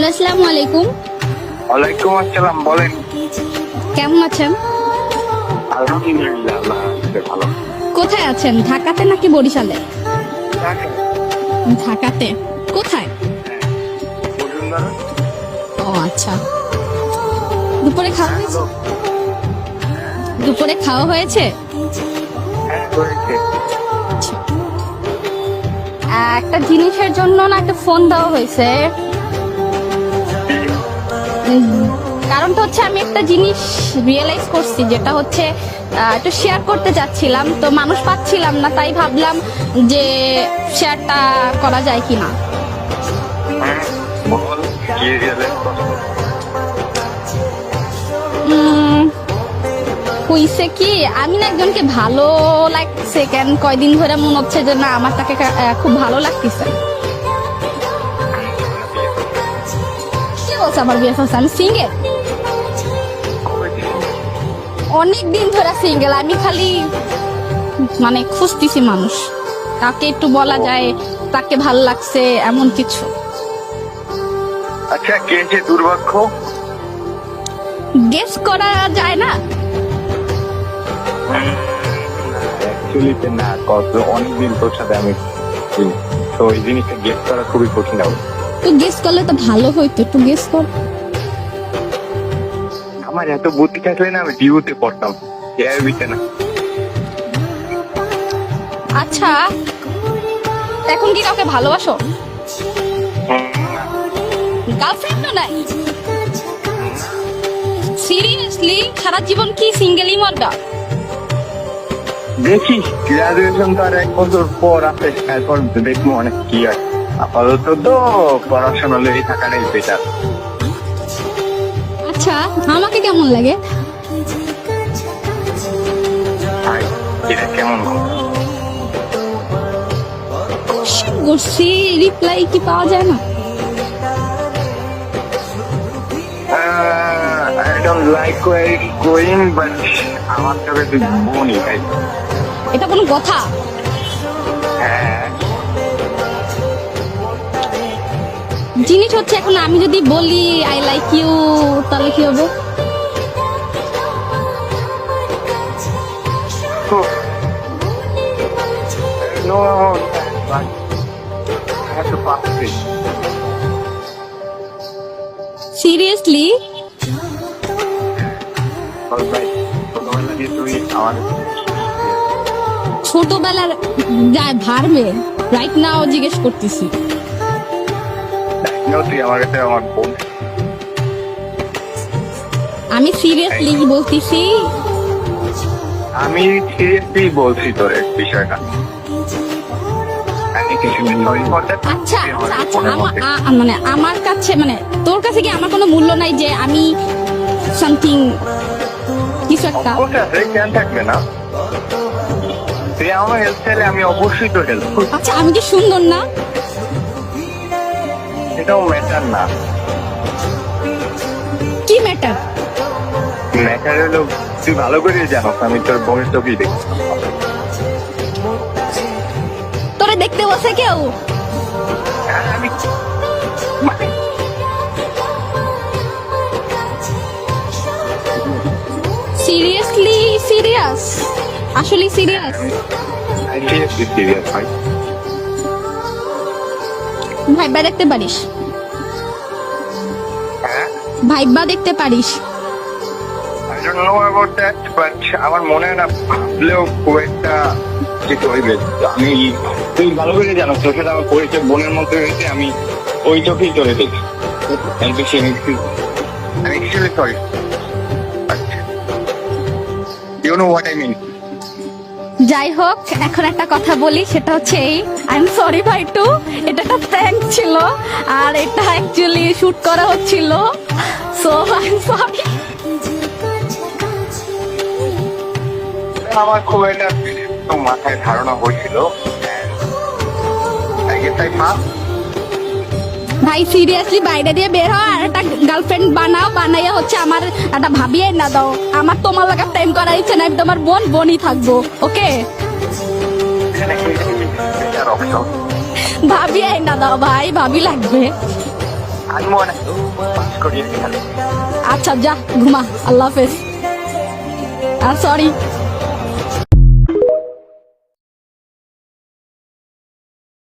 Hello আসসালামু আলাইকুম। ওয়ালাইকুম আসসালাম বলেন। কেমন আছেন? আলহামদুলিল্লাহ ভালো। কোথায় আছেন? ঢাকাতে নাকি বরিশালে? ঢাকাতে। কোথায়? ও আচ্ছা। দুপুরে খাওয়া হয়েছে? দুপুরে খাওয়া হয়েছে? হ্যাঁ। আচ্ছা। একটা জিনিসের জন্য না একটা ফোন দেওয়া হয়েছে। কারণটা হচ্ছে আমি একটা জিনিস রিয়েলাইজ করছি যেটা হচ্ছে একটু শেয়ার করতে চাচ্ছিলাম তো মানুষ পাচ্ছিলাম না তাই ভাবলাম যে শেয়ারটা করা যায় কি না? হইছে কি আমি না একজনকে ভালো লাগছে কেন? কয়দিন ধরে মনে হচ্ছে যে না আমার তাকে খুব ভালো লাগতেছে। বলছে আমার বিয়ে ফেলছে আমি সিঙ্গেল অনেক দিন ধরে সিঙ্গেল আমি খালি মানে খুঁজতেছি মানুষ। তাকে একটু বলা যায় তাকে ভালো লাগছে এমন কিছু। আচ্ছা কে যে দুর্ভাগ্য? গেস করা যায় না। অ্যাকচুয়ালি না কত অনেকদিন তোর সাথে আমি। তো এই জিনিসটা গেস করা খুবই কঠিন হবে। তো গেস করলে তো ভালো হইতো একটু গেস কর। আমার এত বুদ্ধি থাকলে না আমি ডিউতে পড়তাম এআইবিতে না। আচ্ছা এখন কি কাউকে ভালোবাসো? গার্লফ্রেন্ডও নাই? সিরিয়াসলি সারা জীবন কি সিঙ্গেলই মারবা? দেখি গ্রাজুয়েশন তো আর এক বছর পর আছে এরপর দেখব অনেক কি হয়। আপাতত তো পড়াশোনা লেগে থাকাটাই বেটার আচ্ছা আমাকে কেমন লাগে? এটা কেমন করছি রিপ্লাই কি পাওয়া যায় না? I don't like war going but আমার চোখে তুই বোনই তাই এটা কোনো কথা? জিনিস হচ্ছে এখন আমি যদি বলি আই লাইক ইউ তাহলে কি হবে? No, I have to তুই আমার ছোটবেলার ভারবে রাইট নাও জিজ্ঞেস করতেছি। তুই আমার কাছে আমার বোন। আমি সিরিয়াসলি বলতেছি। আমি সিরিয়াসলি বলছি তোর বিষয়টা। আচ্ছা আচ্ছা আচ্ছা মানে আমার কাছে মানে তোর কাছে কি আমার কোনো মূল্য নাই যে আমি সামথিং কিছু একটা? কেন থাকবে না? তুই আমার হেল্প চাইলে আমি অবশ্যই তো হেল্প আচ্ছা আমি কি সুন্দর না? এটাও ম্যাটার না। কি ম্যাটার ম্যাটার হলো তুই ভালো করে জানো আমি তোর বোনের চোখেই দেখছি তোরে দেখতে বসে কেউ? সিরিয়াসলি সিরিয়াস আসলে সিরিয়াস সিরিয়াস ভাই। ভাইবা দেখতে পারিস? হ্যাঁ? ভাইবা দেখতে পারিস? I don't know about that, but আমার মনে হয় না ভাবলেও খুব একটা কিছু হইবে। আমি তুই ভালো করে জানো তোর সাথে আমার পরিচয় বোনের মধ্যে হয়েছে আমি ওই চোখেই চলে দেখি sorry you know what I mean যাই হোক এখন একটা কথা বলি, সেটা হচ্ছে এই আই এম সরি ভাই টু এটা একটা প্র্যাঙ্ক ছিল, আর এটা অ্যাকচুয়ালি শ্যুট করা হচ্ছিল সো আই এম সরি আমার খুব একটা মাথায় ধারণা হয়েছিল. ভাই সিরিয়াসলি বাইরে দিয়ে বের হও আর একটা গার্লফ্রেন্ড বানাও, বানাইয়া হচ্ছে আমার একটা ভাবিয়ে না দাও। আমার তোমার লাগা প্রেম করার ইচ্ছে না, আমি তোমার বোন, বোনই থাকব, ওকে? ভাবিয়ে না দাও ভাই, ভাবি লাগবে। আচ্ছা যা, ঘুমা, আল্লাহ হাফেজ। আর সরি